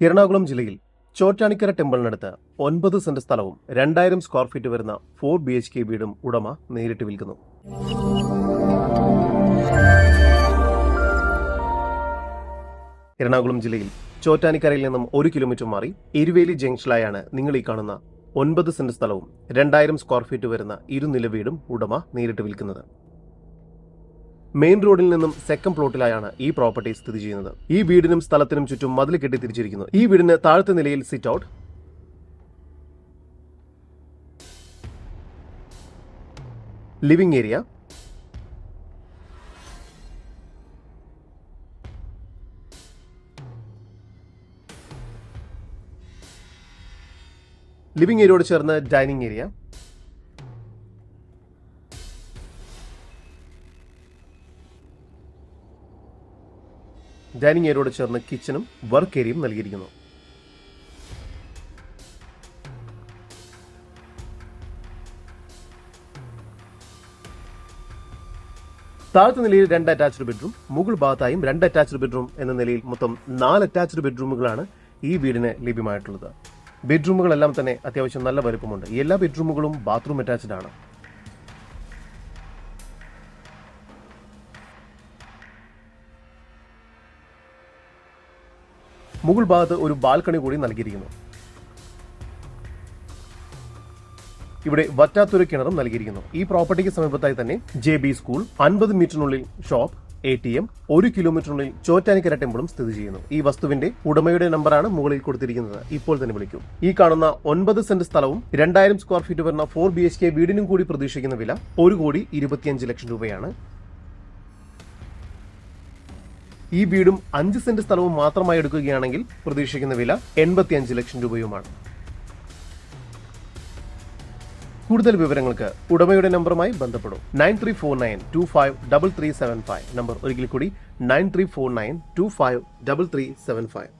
എറണാകുളം ജില്ലയിൽ ചോറ്റാണിക്കര ടെമ്പിളിനടുത്ത് ഒൻപത് സെന്റ് സ്ഥലവും രണ്ടായിരം സ്ക്വയർ ഫീറ്റ് വരുന്ന ഫോർ ബി എച്ച് കെ വീടും ഉടമ നേരിട്ട് വിൽക്കുന്നു. എറണാകുളം ജില്ലയിൽ ചോറ്റാനിക്കരയിൽ നിന്നും ഒരു കിലോമീറ്റർ മാറി എരുവേലി ജംഗ്ഷനിലായാണ് നിങ്ങൾ ഈ കാണുന്ന ഒൻപത് സെന്റ് സ്ഥലവും രണ്ടായിരം സ്ക്വയർ ഫീറ്റ് വരുന്ന ഇരുനില വീടും ഉടമ നേരിട്ട് വിൽക്കുന്നത്. മെയിൻ റോഡിൽ നിന്നും സെക്കൻഡ് പ്ലോട്ടിലായാണ് ഈ പ്രോപ്പർട്ടി സ്ഥിതി ചെയ്യുന്നത്. ഈ വീടിനും സ്ഥലത്തിനും ചുറ്റും മതിൽ കെട്ടി തിരിച്ചിരിക്കുന്നു ഈ വീടിന് താഴത്തെ നിലയിൽ sit out living area living ഏരിയയോട് ചേർന്ന് ഡൈനിങ് ഏരിയ ഡൈനിങ് ഏരിയയോട് ചേർന്ന് കിച്ചണും വർക്ക് ഏരിയയും നൽകിയിരിക്കുന്നു. താഴത്തെ നിലയിൽ രണ്ട് അറ്റാച്ച്ഡ് ബെഡ്റൂം മുകൾ ഭാഗത്തായും രണ്ട് അറ്റാച്ച്ഡ് ബെഡ്റൂം എന്ന നിലയിൽ മൊത്തം നാല് അറ്റാച്ച്ഡ് ബെഡ്റൂമുകളാണ് ഈ വീടിന് ലഭ്യമായിട്ടുള്ളത്. ബെഡ്റൂമുകളെല്ലാം തന്നെ അത്യാവശ്യം നല്ല വലുപ്പമുണ്ട്. എല്ലാ ബെഡ്റൂമുകളും ബാത്റൂം അറ്റാച്ച്ഡ് ആണ്. മുകൾ ഭാഗത്ത് ഒരു ബാൽക്കണി കൂടി നൽകിയിരിക്കുന്നു. ഇവിടെ വറ്റാത്തൊരു കിണറും നൽകിയിരിക്കുന്നു. ഈ പ്രോപ്പർട്ടിക്ക് സമീപത്തായി തന്നെ ജെ ബി സ്കൂൾ അൻപത് മീറ്ററിനുള്ളിൽ ഷോപ്പ് എ ടി എം ഒരു കിലോമീറ്ററിനുള്ളിൽ ചോറ്റാനിക്കര ടെമ്പിളും സ്ഥിതി ചെയ്യുന്നു. ഈ വസ്തുവിന്റെ ഉടമയുടെ നമ്പറാണ് മുകളിൽ കൊടുത്തിരിക്കുന്നത്. ഇപ്പോൾ തന്നെ വിളിക്കും. ഈ കാണുന്ന ഒൻപത് സെന്റ് സ്ഥലവും രണ്ടായിരം സ്ക്വയർ ഫീറ്റ് വരുന്ന ഫോർ ബി എച്ച് കെ വീടിനും കൂടി പ്രതീക്ഷിക്കുന്ന വില ഒരു കോടി ഇരുപത്തിയഞ്ച് ലക്ഷം രൂപയാണ്. ഈ വീടും അഞ്ച് സെന്റ് സ്ഥലവും മാത്രമായി എടുക്കുകയാണെങ്കിൽ പ്രതീക്ഷിക്കുന്ന വില എൺപത്തിയഞ്ച് ലക്ഷം രൂപയുമാണ്. കൂടുതൽ വിവരങ്ങൾക്ക് ഉടമയുടെ നമ്പറുമായി ബന്ധപ്പെടും. Nine three four nine two five double three seven five. Number ഒരിക്കൽ കൂടി nine three four nine two five double three seven five.